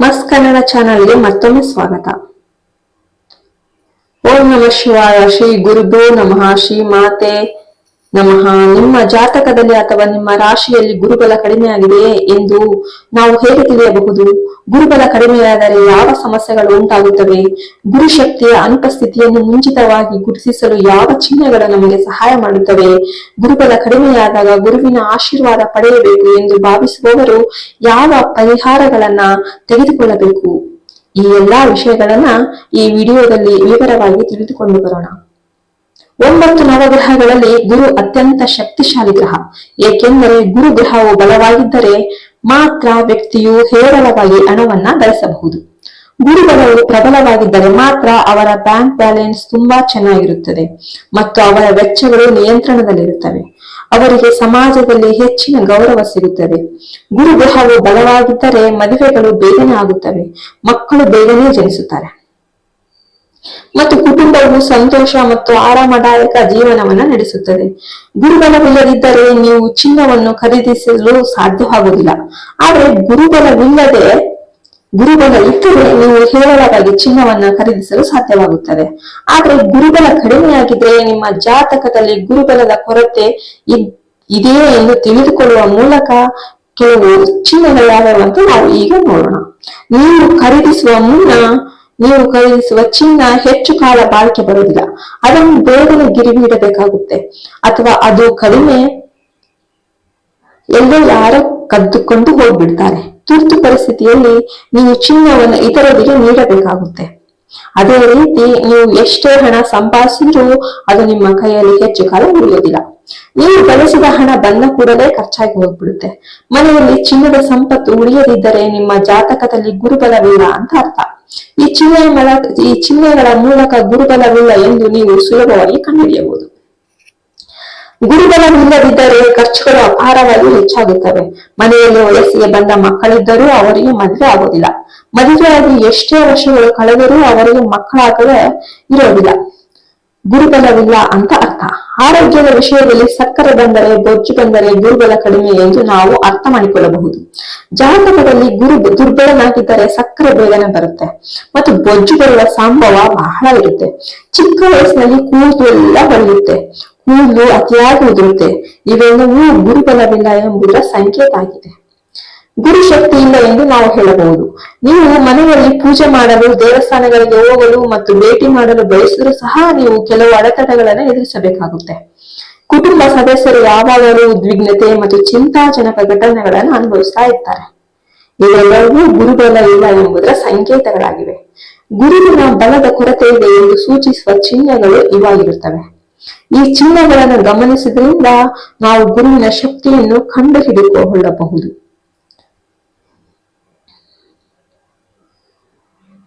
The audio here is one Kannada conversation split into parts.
ಮಸ್ ಕನ್ನಡ ಚಾನಲ್ಗೆ ಮತ್ತೊಮ್ಮೆ ಸ್ವಾಗತ. ಓಂ ನಮಃ ಶಿವಾಯ ಶ್ರೀ ಗುರುದೋ ನಮಃ ಶ್ರೀ ಮಾತೆ ನಮಃ ನಿಮ್ಮ ಜಾತಕದಲ್ಲಿ ಅಥವಾ ನಿಮ್ಮ ರಾಶಿಯಲ್ಲಿ ಗುರುಬಲ ಕಡಿಮೆಯಾಗಿದೆಯೇ ಎಂದು ನಾವು ಹೇಗೆ ತಿಳಿಯಬಹುದು? ಗುರುಬಲ ಕಡಿಮೆಯಾದರೆ ಯಾವ ಸಮಸ್ಯೆಗಳು ಉಂಟಾಗುತ್ತವೆ? ಗುರು ಶಕ್ತಿಯ ಅನುಪಸ್ಥಿತಿಯನ್ನು ಮುಂಚಿತವಾಗಿ ಗುರುತಿಸಲು ಯಾವ ಚಿಹ್ನೆಗಳು ನಮಗೆ ಸಹಾಯ ಮಾಡುತ್ತವೆ? ಗುರುಬಲ ಕಡಿಮೆಯಾದಾಗ ಗುರುವಿನ ಆಶೀರ್ವಾದ ಪಡೆಯಬೇಕು ಎಂದು ಭಾವಿಸುವವರು ಯಾವ ಪರಿಹಾರಗಳನ್ನ ತೆಗೆದುಕೊಳ್ಳಬೇಕು? ಈ ಎಲ್ಲಾ ವಿಷಯಗಳನ್ನ ಈ ವಿಡಿಯೋದಲ್ಲಿ ವಿವರವಾಗಿ ತಿಳಿದುಕೊಂಡು ಬರೋಣ. ಒಂಬತ್ತು ನವಗ್ರಹಗಳಲ್ಲಿ ಗುರು ಅತ್ಯಂತ ಶಕ್ತಿಶಾಲಿ ಗ್ರಹ. ಏಕೆಂದರೆ ಗುರು ಗ್ರಹವು ಬಲವಾಗಿದ್ದರೆ ಮಾತ್ರ ವ್ಯಕ್ತಿಯು ಹೇರಳವಾಗಿ ಹಣವನ್ನ ಗಳಿಸಬಹುದು. ಗುರುಬಲವು ಪ್ರಬಲವಾಗಿದ್ದರೆ ಮಾತ್ರ ಅವರ ಬ್ಯಾಂಕ್ ಬ್ಯಾಲೆನ್ಸ್ ತುಂಬಾ ಚೆನ್ನಾಗಿರುತ್ತದೆ ಮತ್ತು ಅವರ ವೆಚ್ಚಗಳು ನಿಯಂತ್ರಣದಲ್ಲಿರುತ್ತವೆ. ಅವರಿಗೆ ಸಮಾಜದಲ್ಲಿ ಹೆಚ್ಚಿನ ಗೌರವ ಸಿಗುತ್ತದೆ. ಗುರುಗ್ರಹವು ಬಲವಾಗಿದ್ದರೆ ಮದುವೆಗಳು ಬೇಗನೆ ಆಗುತ್ತವೆ. ಮಕ್ಕಳು ಬೇಗನೆ ಜನಿಸುತ್ತಾರೆ. ಮತ್ತು ಕುಟುಂಬವು ಸಂತೋಷ ಮತ್ತು ಆರಾಮದಾಯಕ ಜೀವನವನ್ನ ನಡೆಸುತ್ತದೆ. ಗುರುಬಲವಿಲ್ಲದಿದ್ದರೆ ನೀವು ಚಿನ್ನವನ್ನು ಖರೀದಿಸಲು ಸಾಧ್ಯವಾಗುವುದಿಲ್ಲ. ಆದರೆ ಗುರುಬಲವಿಲ್ಲದೆ, ಗುರುಬಲ ಇದ್ದರೆ ನೀವು ಹೇರಳವಾಗಿ ಚಿನ್ನವನ್ನ ಖರೀದಿಸಲು ಸಾಧ್ಯವಾಗುತ್ತದೆ. ಆದ್ರೆ ಗುರುಬಲ ಕಡಿಮೆಯಾಗಿದ್ರೆ ನಿಮ್ಮ ಜಾತಕದಲ್ಲಿ ಗುರುಬಲದ ಕೊರತೆ ಇದ್- ಇದೆಯೇ ಎಂದು ತಿಳಿದುಕೊಳ್ಳುವ ಮೂಲಕ ಕೆಲವು ಅಂತ ನಾವು ಈಗ ನೋಡೋಣ. ನೀವು ಖರೀದಿಸುವ ಮುನ್ನ ನೀವು ಖರೀದಿಸುವ ಚಿನ್ನ ಹೆಚ್ಚು ಕಾಲ ಬಾಳಿಕೆ ಬರುವುದಿಲ್ಲ. ಅದನ್ನು ಬೇಗನೆ ಗಿರಿವಿ ಇಡಬೇಕಾಗುತ್ತೆ ಅಥವಾ ಅದು ಕಡಿಮೆ ಎಲ್ಲೋ ಯಾರೋ ಕದ್ದುಕೊಂಡು ಹೋಗ್ಬಿಡ್ತಾರೆ. ತುರ್ತು ಪರಿಸ್ಥಿತಿಯಲ್ಲಿ ನೀವು ಚಿನ್ನವನ್ನು ಇತರರಿಗೆ ನೀಡಬೇಕಾಗುತ್ತೆ. ಅದೇ ರೀತಿ ನೀವು ಎಷ್ಟೇ ಹಣ ಸಂಪಾದಿಸಿದ್ರೂ ಅದು ನಿಮ್ಮ ಕೈಯಲ್ಲಿ ಹೆಚ್ಚು ಕಾಲ ಉಳಿಯೋದಿಲ್ಲ. ನೀವು ಗಳಿಸಿದ ಹಣ ಬಂದ ಕೂಡಲೇ ಖರ್ಚಾಗಿ ಹೋಗ್ಬಿಡುತ್ತೆ. ಮನೆಯಲ್ಲಿ ಚಿನ್ನದ ಸಂಪತ್ತು ಉಳಿಯದಿದ್ದರೆ ನಿಮ್ಮ ಜಾತಕದಲ್ಲಿ ಗುರುಬಲವಿಲ್ಲ ಅಂತ ಅರ್ಥ. ಈ ಚಿಹ್ನೆಗಳ ಈ ಚಿಹ್ನೆಗಳ ಮೂಲಕ ಗುರುಬಲವಿಲ್ಲ ಎಂದು ನೀವು ಸುಲಭವಾಗಿ ಕಂಡುಹಿಡಿಯಬಹುದು. ಗುರುಬಲವಿಲ್ಲದಿದ್ದರೆ ಖರ್ಚುಗಳು ಅಪಾರವಾಗಿ ಹೆಚ್ಚಾಗುತ್ತವೆ. ಮನೆಯಲ್ಲಿ ವಯಸ್ಸಿಗೆ ಬಂದ ಮಕ್ಕಳಿದ್ದರೂ ಅವರಿಗೆ ಮದುವೆ ಆಗೋದಿಲ್ಲ. ಮದುವೆಯಾಗಿ ಎಷ್ಟೇ ವರ್ಷಗಳು ಕಳೆದರೂ ಅವರಿಗೆ ಮಕ್ಕಳಾಗದೆ ಇರೋದಿಲ್ಲ. ಗುರುಬಲವಿಲ್ಲ ಅಂತ ಅರ್ಥ. ಆರೋಗ್ಯದ ವಿಷಯದಲ್ಲಿ ಸಕ್ಕರೆ ಬಂದರೆ ಬೊಜ್ಜು ಬಂದರೆ ಗುರುಬಲ ಕಡಿಮೆ ಎಂದು ನಾವು ಅರ್ಥ ಮಾಡಿಕೊಳ್ಳಬಹುದು. ಜಾತಕದಲ್ಲಿ ಗುರು ದುರ್ಬಲನಾಗಿದ್ದರೆ ಸಕ್ಕರೆ ಬೇಗನೆ ಬರುತ್ತೆ. ಮತ್ತು ಬೊಜ್ಜು ಬರುವ ಸಂಭವ ಬಹಳ ಇರುತ್ತೆ. ಚಿಕ್ಕ ವಯಸ್ಸಿನಲ್ಲಿ ಕೂದಲು ಎಲ್ಲ ಬೆಳೆಯುತ್ತೆ ಕೂದಲು ಅತಿಯಾಗಿ ಉದುರುತ್ತೆ. ಇವೆಲ್ಲವೂ ಗುರುಬಲವಿಲ್ಲ ಎಂಬುದರ ಸಂಕೇತ ಆಗಿದೆ. ಗುರು ಶಕ್ತಿ ಇಲ್ಲ ಎಂದು ನಾವು ಹೇಳಬಹುದು. ನೀವು ಮನೆಯಲ್ಲಿ ಪೂಜೆ ಮಾಡಲು, ದೇವಸ್ಥಾನಗಳಿಗೆ ಹೋಗಲು ಮತ್ತು ಭೇಟಿ ಮಾಡಲು ಬಯಸಿದ್ರು ಸಹ ನೀವು ಕೆಲವು ಅಡೆತಡೆಗಳನ್ನು ಎದುರಿಸಬೇಕಾಗುತ್ತೆ. ಕುಟುಂಬ ಸದಸ್ಯರು ಯಾವಾಗಲೂ ಉದ್ವಿಗ್ನತೆ ಮತ್ತು ಚಿಂತಾಜನಕ ಘಟನೆಗಳನ್ನು ಅನುಭವಿಸ್ತಾ ಇರ್ತಾರೆ. ಇವೆಲ್ಲವೂ ಗುರುಬಲ ಇಲ್ಲ ಎಂಬುದರ ಸಂಕೇತಗಳಾಗಿವೆ. ಗುರುವಿನ ಬಲದ ಕೊರತೆ ಇದೆ ಎಂದು ಸೂಚಿಸುವ ಚಿಹ್ನೆಗಳು ಇವಾಗಿರುತ್ತವೆ. ಈ ಚಿಹ್ನೆಗಳನ್ನು ಗಮನಿಸಿದ್ರಿಂದ ನಾವು ಗುರುವಿನ ಶಕ್ತಿಯನ್ನು ಕಂಡುಹಿಡಿದುಕೊಳ್ಳಬಹುದು.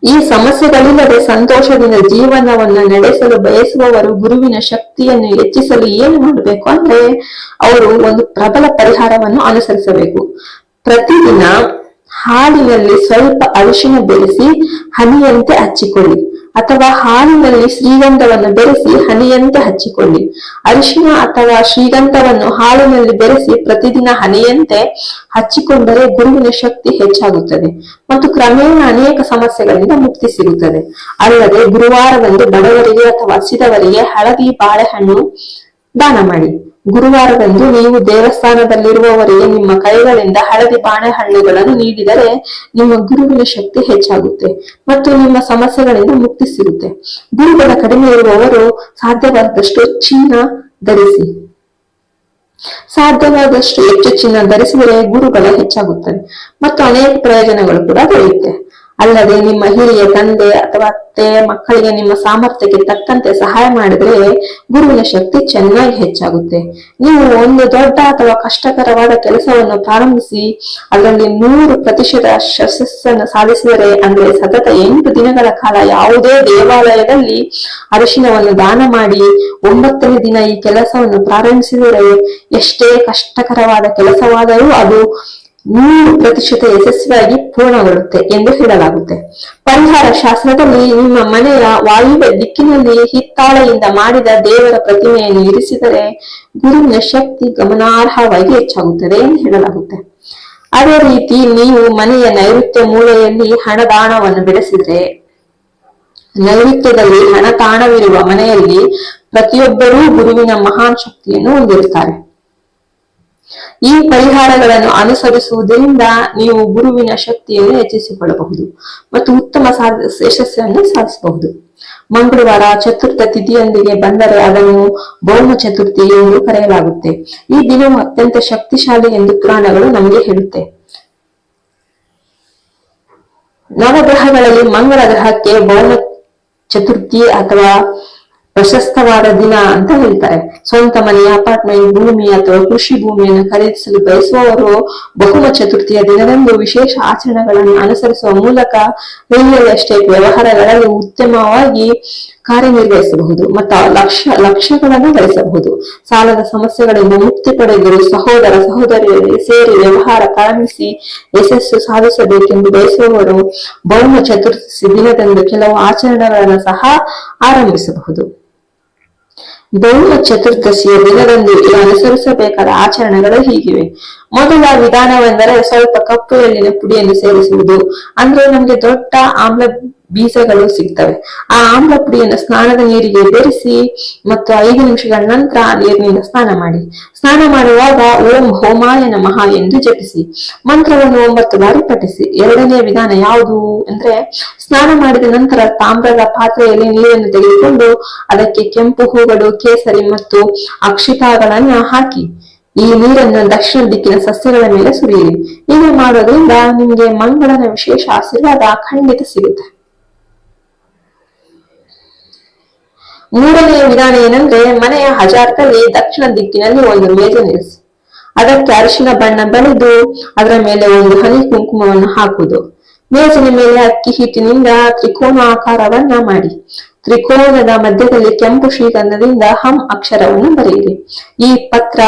ಈ ಸಮಸ್ಯೆಗಳಿಲ್ಲದೆ ಸಂತೋಷದಿಂದ ಜೀವನವನ್ನ ನಡೆಸಲು ಬಯಸುವವರು ಗುರುವಿನ ಶಕ್ತಿಯನ್ನು ಹೆಚ್ಚಿಸಲು ಏನು ಮಾಡಬೇಕು ಅಂದ್ರೆ ಅವರು ಒಂದು ಪ್ರಬಲ ಪರಿಹಾರವನ್ನು ಅನುಸರಿಸಬೇಕು. ಪ್ರತಿದಿನ ಹಾಲಿನಲ್ಲಿ ಸ್ವಲ್ಪ ಅರಿಶಿನ ಬೆರೆಸಿ ಹನಿಯಂತೆ ಹಚ್ಚಿಕೊಳ್ಳಿ. ಅಥವಾ ಹಾಲಿನಲ್ಲಿ ಶ್ರೀಗಂಧವನ್ನು ಬೆರೆಸಿ ಹನಿಯಂತೆ ಹಚ್ಚಿಕೊಳ್ಳಿ. ಅರಿಶಿನ ಅಥವಾ ಶ್ರೀಗಂಧವನ್ನು ಹಾಲಿನಲ್ಲಿ ಬೆರೆಸಿ ಪ್ರತಿದಿನ ಹನಿಯಂತೆ ಹಚ್ಚಿಕೊಂಡರೆ ಗುರುವಿನ ಶಕ್ತಿ ಹೆಚ್ಚಾಗುತ್ತದೆ ಮತ್ತು ಕ್ರಮೇಣ ಅನೇಕ ಸಮಸ್ಯೆಗಳಿಂದ ಮುಕ್ತಿ ಸಿಗುತ್ತದೆ. ಅಲ್ಲದೆ ಗುರುವಾರದಂದು ಬಡವರಿಗೆ ಅಥವಾ ಹಸಿದವರಿಗೆ ಹಳದಿ ಬಾಳೆಹಣ್ಣು ದಾನ ಮಾಡಿ. ಗುರುವಾರದಂದು ನೀವು ದೇವಸ್ಥಾನದಲ್ಲಿರುವವರಿಗೆ ನಿಮ್ಮ ಕೈಗಳಿಂದ ಹಳದಿ ಬಾಳೆಹಣ್ಣುಗಳನ್ನು ನೀಡಿದರೆ ನಿಮ್ಮ ಗುರುವಿನ ಶಕ್ತಿ ಹೆಚ್ಚಾಗುತ್ತೆ ಮತ್ತು ನಿಮ್ಮ ಸಮಸ್ಯೆಗಳಿಂದ ಮುಕ್ತಿ ಸಿಗುತ್ತೆ. ಗುರುಗಳ ಕಡಿಮೆ ಇರುವವರು ಸಾಧ್ಯವಾದಷ್ಟು ಚಿನ್ನ ಧರಿಸಿ. ಸಾಧ್ಯವಾದಷ್ಟು ಹೆಚ್ಚು ಚಿನ್ನ ಧರಿಸಿದರೆ ಗುರುಗಳ ಹೆಚ್ಚಾಗುತ್ತದೆ ಮತ್ತು ಅನೇಕ ಪ್ರಯೋಜನಗಳು ಕೂಡ ದೊರೆಯುತ್ತೆ. ಅಲ್ಲದೆ ನಿಮ್ಮ ಹಿರಿಯ ತಂದೆ ಅಥವಾ ಅತ್ತೆ ಮಕ್ಕಳಿಗೆ ನಿಮ್ಮ ಸಾಮರ್ಥ್ಯಕ್ಕೆ ತಕ್ಕಂತೆ ಸಹಾಯ ಮಾಡಿದ್ರೆ ಗುರುವಿನ ಶಕ್ತಿ ಚೆನ್ನಾಗಿ ಹೆಚ್ಚಾಗುತ್ತೆ. ನೀವು ಒಂದು ದೊಡ್ಡ ಅಥವಾ ಕಷ್ಟಕರವಾದ ಕೆಲಸವನ್ನು ಪ್ರಾರಂಭಿಸಿ ಅದರಲ್ಲಿ ನೂರು ಪ್ರತಿಶತ ಯಶಸ್ಸನ್ನು ಸಾಧಿಸಿದರೆ, ಅಂದ್ರೆ ಸತತ ಎಂಟು ದಿನಗಳ ಕಾಲ ಯಾವುದೇ ದೇವಾಲಯದಲ್ಲಿ ಅರಿಶಿನವನ್ನು ದಾನ ಮಾಡಿ ಒಂಬತ್ತನೇ ದಿನ ಈ ಕೆಲಸವನ್ನು ಪ್ರಾರಂಭಿಸಿದರೆ ಎಷ್ಟೇ ಕಷ್ಟಕರವಾದ ಕೆಲಸವಾದರೂ ಅದು ನೂರು ಪ್ರತಿಶತ ಯಶಸ್ವಿಯಾಗಿ ಪೂರ್ಣಗೊಳ್ಳುತ್ತೆ ಎಂದು ಹೇಳಲಾಗುತ್ತೆ. ಪರಿಹಾರ ಶಾಸ್ತ್ರದಲ್ಲಿ ನಿಮ್ಮ ಮನೆಯ ವಾಯುವ್ಯ ದಿಕ್ಕಿನಲ್ಲಿ ಹಿತ್ತಾಳೆಯಿಂದ ಮಾಡಿದ ದೇವರ ಪ್ರತಿಮೆಯನ್ನು ಇರಿಸಿದರೆ ಗುರುವಿನ ಶಕ್ತಿ ಗಮನಾರ್ಹವಾಗಿ ಹೆಚ್ಚಾಗುತ್ತದೆ ಎಂದು ಹೇಳಲಾಗುತ್ತೆ. ಅದೇ ರೀತಿ ನೀವು ಮನೆಯ ನೈಋತ್ಯ ಮೂಲೆಯಲ್ಲಿ ಹಣದಾಣವನ್ನು ಬೆಳೆಸಿದ್ರೆ, ನೈಋತ್ಯದಲ್ಲಿ ಹಣ ತಾಣವಿರುವ ಮನೆಯಲ್ಲಿ ಪ್ರತಿಯೊಬ್ಬರೂ ಗುರುವಿನ ಮಹಾನ್ ಶಕ್ತಿಯನ್ನು ಹೊಂದಿರುತ್ತಾರೆ. ಈ ಪರಿಹಾರಗಳನ್ನು ಅನುಸರಿಸುವುದರಿಂದ ನೀವು ಗುರುವಿನ ಶಕ್ತಿಯನ್ನು ಹೆಚ್ಚಿಸಿಕೊಳ್ಳಬಹುದು ಮತ್ತು ಉತ್ತಮ ಸಾಧ, ಯಶಸ್ಸನ್ನು ಸಾಧಿಸಬಹುದು. ಮಂಗಳವಾರ ಚತುರ್ಥ ತಿಥಿಯೊಂದಿಗೆ ಬಂದರೆ ಅದನ್ನು ಭೌಮ ಚತುರ್ಥಿ ಎಂದು ಕರೆಯಲಾಗುತ್ತೆ. ಈ ದಿನವು ಅತ್ಯಂತ ಶಕ್ತಿಶಾಲಿ ಎಂದು ಪುರಾಣಗಳು ನಮಗೆ ಹೇಳುತ್ತೆ. ನವಗ್ರಹಗಳಲ್ಲಿ ಮಂಗಳ ಗ್ರಹಕ್ಕೆ ಭೌಮ ಚತುರ್ಥಿ ಅಥವಾ ಪ್ರಶಸ್ತವಾದ ದಿನ ಅಂತ ಹೇಳ್ತಾರೆ. ಸ್ವಂತ ಮನೆ ಅಪಾರ್ಟ್ಮೆಂಟ್ ಭೂಮಿ ಅಥವಾ ಕೃಷಿ ಭೂಮಿಯನ್ನು ಖರೀದಿಸಲು ಬಯಸುವವರು ಬಹುಮ ಚತುರ್ಥಿಯ ದಿನದಂದು ವಿಶೇಷ ಆಚರಣೆಗಳನ್ನು ಅನುಸರಿಸುವ ಮೂಲಕ ರಿಯಲ್ ಎಸ್ಟೇಟ್ ವ್ಯವಹಾರಗಳಲ್ಲಿ ಉತ್ತಮವಾಗಿ ಕಾರ್ಯನಿರ್ವಹಿಸಬಹುದು ಮತ್ತು ಲಕ್ಷ, ಲಕ್ಷ್ಯಗಳನ್ನು ಗಳಿಸಬಹುದು. ಸಾಲದ ಸಮಸ್ಯೆಗಳಿಂದ ಮುಕ್ತಿ ಪಡೆದರು ಸಹೋದರ, ಸಹೋದರಿಯರಿಗೆ ಸೇರಿ ವ್ಯವಹಾರ ಪ್ರಾರಂಭಿಸಿ ಯಶಸ್ಸು ಸಾಧಿಸಬೇಕೆಂದು ಬಯಸುವವರು ಬಹುಮ ಚತುರ್ಥಿ ದಿನದಂದು ಕೆಲವು ಆಚರಣೆಗಳನ್ನು ಸಹ ಆರಂಭಿಸಬಹುದು. ಭೌಮ ಚತುರ್ದಶಿಯ ದಿನದಂದು ಅನುಸರಿಸಬೇಕಾದ ಆಚರಣೆಗಳು ಹೀಗಿವೆ. ಮೊದಲ ವಿಧಾನವೆಂದರೆ ಸ್ವಲ್ಪ ಕಪ್ಪು ಎಳ್ಳಿನ ಪುಡಿಯನ್ನು ಸೇರಿಸುವುದು ಅಂದ್ರೆ ನಮ್ಗೆ ದೊಡ್ಡ ಆಮ್ಲ ಬೀಜಗಳು ಸಿಗ್ತವೆ. ಆ ಆಮ್ಲ ಪುಡಿಯನ್ನು ಸ್ನಾನದ ನೀರಿಗೆ ಬೆರೆಸಿ ಮತ್ತು ಐದು ನಿಮಿಷಗಳ ನಂತರ ನೀರಿನಿಂದ ಸ್ನಾನ ಮಾಡಿ. ಸ್ನಾನ ಮಾಡುವಾಗ ಓಂ ಹೋಮಾಯ ನಮಃ ಎಂದು ಜಪಿಸಿ. ಮಂತ್ರವನ್ನು ಒಂಬತ್ತು ಬಾರಿ ಪಠಿಸಿ. ಎರಡನೇ ವಿಧಾನ ಯಾವುದು ಅಂದ್ರೆ ಸ್ನಾನ ಮಾಡಿದ ನಂತರ ತಾಮ್ರದ ಪಾತ್ರೆಯಲ್ಲಿ ನೀರನ್ನು ತೆಗೆದುಕೊಂಡು ಅದಕ್ಕೆ ಕೆಂಪು ಹೂಗಳು ಕೇಸರಿ ಮತ್ತು ಅಕ್ಷಿತಾಗಳನ್ನ ಹಾಕಿ. ಈ ನೀರನ್ನು ದಕ್ಷಿಣ ದಿಕ್ಕಿನ ಸಸ್ಯಗಳ ಮೇಲೆ ಸುರಿಯಿರಿ. ಹೀಗೆ ಮಾಡೋದ್ರಿಂದ ನಿಮಗೆ ಮಂಗಳನ ವಿಶೇಷ ಆಶೀರ್ವಾದ ಖಂಡಿತ ಸಿಗುತ್ತೆ. ಮೂರನೆಯ ವಿಧಾನ ಏನಂದ್ರೆ ಮನೆಯ ಹಜಾರದಲ್ಲಿ ದಕ್ಷಿಣ ದಿಕ್ಕಿನಲ್ಲಿ ಒಂದು ಮೇಜು ನಿಲ್ಲಿಸಿ. ಅದಕ್ಕೆ ಅರಿಶಿನ ಬಣ್ಣ ಬಳಿದು ಅದರ ಮೇಲೆ ಒಂದು ಹನಿ ಕುಂಕುಮವನ್ನು ಹಾಕುವುದು. ಮೇಜಿನ ಮೇಲೆ ಅಕ್ಕಿ ಹಿಟ್ಟಿನಿಂದ ತ್ರಿಕೋನ ಆಕಾರವನ್ನ ಮಾಡಿ. ತ್ರಿಕೋನದ ಮಧ್ಯದಲ್ಲಿ ಕೆಂಪು ಶ್ರೀಗಂಧದಿಂದ ಹಂ ಅಕ್ಷರವನ್ನು ಬರೆಯಿರಿ. ಈ ಪತ್ರ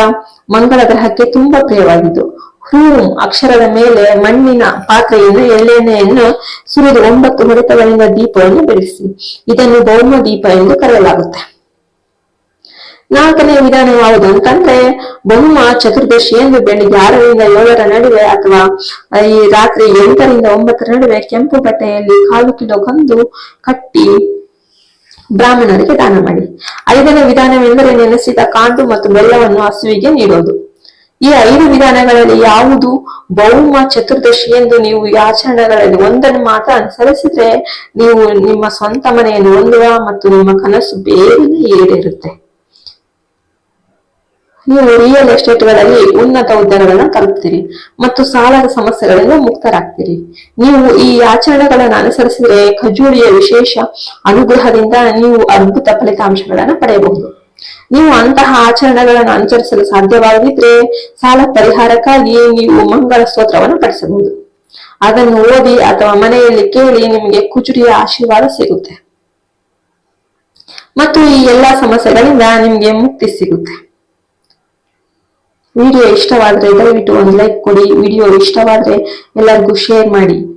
ಮಂಗಳ ಗ್ರಹಕ್ಕೆ ತುಂಬಾ ಪ್ರಿಯವಾಗಿದ್ದು ಹ್ರೂಂ ಅಕ್ಷರದ ಮೇಲೆ ಮಣ್ಣಿನ ಪಾತ್ರೆಯಿಂದ ಎಳ್ಳೆಣ್ಣೆಯನ್ನು ಸುರಿದು ಒಂಬತ್ತು ಹೊಡೆತಗಳಿಂದ ದೀಪವನ್ನು ಬೆಳೆಸಿ ಇದನ್ನು ಬೌಮ ದೀಪ ಎಂದು ಕರೆಯಲಾಗುತ್ತೆ. ನಾಲ್ಕನೇ ವಿಧಾನ ಯಾವುದು ಅಂತಂದ್ರೆ, ಬಹುಮ ಚತುರ್ದಶಿ ಎಂದು ಬೆಳಿಗ್ಗೆ ಆರರಿಂದ ಏಳರ ನಡುವೆ ಅಥವಾ ಈ ರಾತ್ರಿ ಎಂಟರಿಂದ ಒಂಬತ್ತರ ನಡುವೆ ಕೆಂಪು ಬಟ್ಟೆಯಲ್ಲಿ ಕಾಲು ಕಿಲೋ ಕಂದು ಕಟ್ಟಿ ಬ್ರಾಹ್ಮಣರಿಗೆ ದಾನ ಮಾಡಿ. ಐದನೇ ವಿಧಾನವೆಂದರೆ ನೆನೆಸಿದ ಕಾಂಡು ಮತ್ತು ಬೆಲ್ಲವನ್ನು ಹಸುವಿಗೆ ನೀಡೋದು. ಈ ಐದು ವಿಧಾನಗಳಲ್ಲಿ ಯಾವುದು ಭೌಮ ಚತುರ್ದಶಿ ಎಂದು ನೀವು ಈ ಆಚರಣೆಗಳಲ್ಲಿ ಒಂದನ್ನು ಮಾತ್ರ ಅನುಸರಿಸಿದ್ರೆ ನೀವು ನಿಮ್ಮ ಸ್ವಂತ ಮನೆಯಲ್ಲಿ ಹೊಂದುವ ಮತ್ತು ನಿಮ್ಮ ಕನಸು ಬೇಗನೆ ಈಡೇರುತ್ತೆ. ನೀವು ರಿಯಲ್ ಎಸ್ಟೇಟ್ಗಳಲ್ಲಿ ಉನ್ನತ ಹುದ್ದೆಗಳನ್ನು ತಲುಪ್ತೀರಿ ಮತ್ತು ಸಾಲದ ಸಮಸ್ಯೆಗಳಿಂದ ಮುಕ್ತರಾಗ್ತೀರಿ. ನೀವು ಈ ಆಚರಣೆಗಳನ್ನು ಅನುಸರಿಸಿದರೆ ಖಜೂರಿಯ ವಿಶೇಷ ಅನುಗ್ರಹದಿಂದ ನೀವು ಅದ್ಭುತ ಫಲಿತಾಂಶಗಳನ್ನು ಪಡೆಯಬಹುದು. ನೀವು ಅಂತಹ ಆಚರಣೆಗಳನ್ನು ಅನುಸರಿಸಲು ಸಾಧ್ಯವಾಗಿದ್ರೆ ಸಾಲ ಪರಿಹಾರಕ್ಕಾಗಿ ನೀವು ಮಂಗಳ ಸ್ತೋತ್ರವನ್ನು ಪಡಿಸಬಹುದು ಅದನ್ನು ಓದಿ ಅಥವಾ ಮನೆಯಲ್ಲಿ ಕೇಳಿ ನಿಮಗೆ ಕುಜುರಿಯ ಆಶೀರ್ವಾದ ಸಿಗುತ್ತೆ. ಮತ್ತು ಈ ಎಲ್ಲಾ ಸಮಸ್ಯೆಗಳಿಂದ ನಿಮಗೆ ಮುಕ್ತಿ ಸಿಗುತ್ತೆ. ವಿಡಿಯೋ ಇಷ್ಟವಾದ್ರೆ ದಯವಿಟ್ಟು ಒಂದು ಲೈಕ್ ಕೊಡಿ. ವಿಡಿಯೋ ಇಷ್ಟವಾದ್ರೆ ಎಲ್ಲರಿಗೂ ಶೇರ್ ಮಾಡಿ.